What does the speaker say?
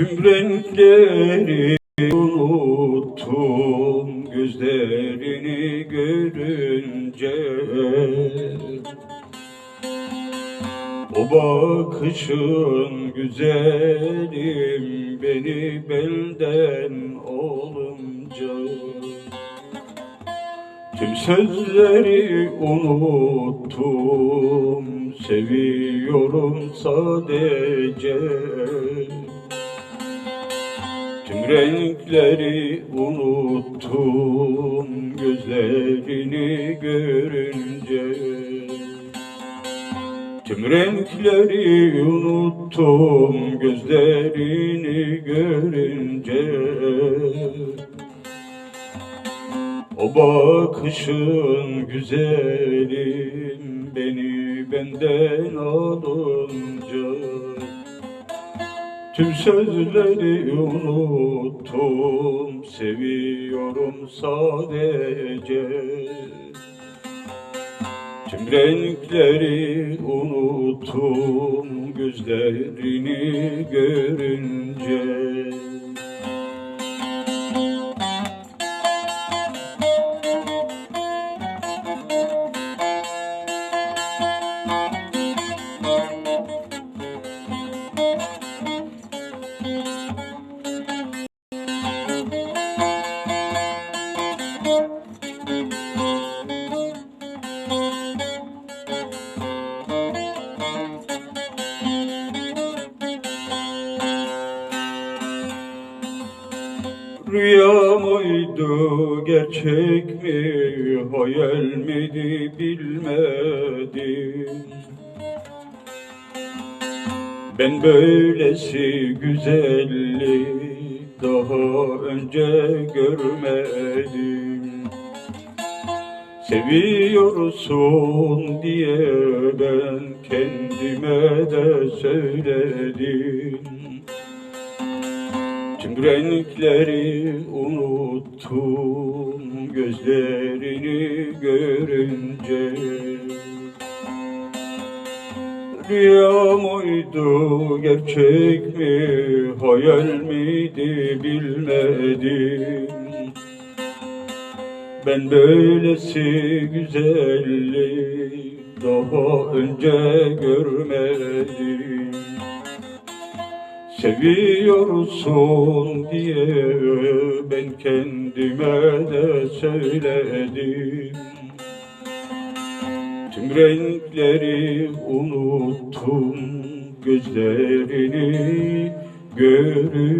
Tüm renkleri unuttum gözlerini görünce. O bakışın güzelim beni belden olunca. Tüm sözleri unuttum Seviyorum sadece renkleri unuttum Gözlerini görünce. Tüm renkleri unuttum Gözlerini görünce. O bakışın güzelim beni benden alınca Tüm sözleri unuttum seviyorum sadece. Tüm renkleri unuttum gözlerini görünce Rüya mıydı, gerçek mi, hayal miydi bilmedim. Ben böylesi güzellik daha önce görmedim. Seviyorsun diye ben kendime de söyledim. Renkleri unuttum gözlerini görünce. Rüya mıydı gerçek mi hayal miydi bilmedim. Ben böylesi güzellik daha önce görmedim Seviyorsun diye ben kendime de söyledim. Tüm renkleri unuttum gözlerini görünce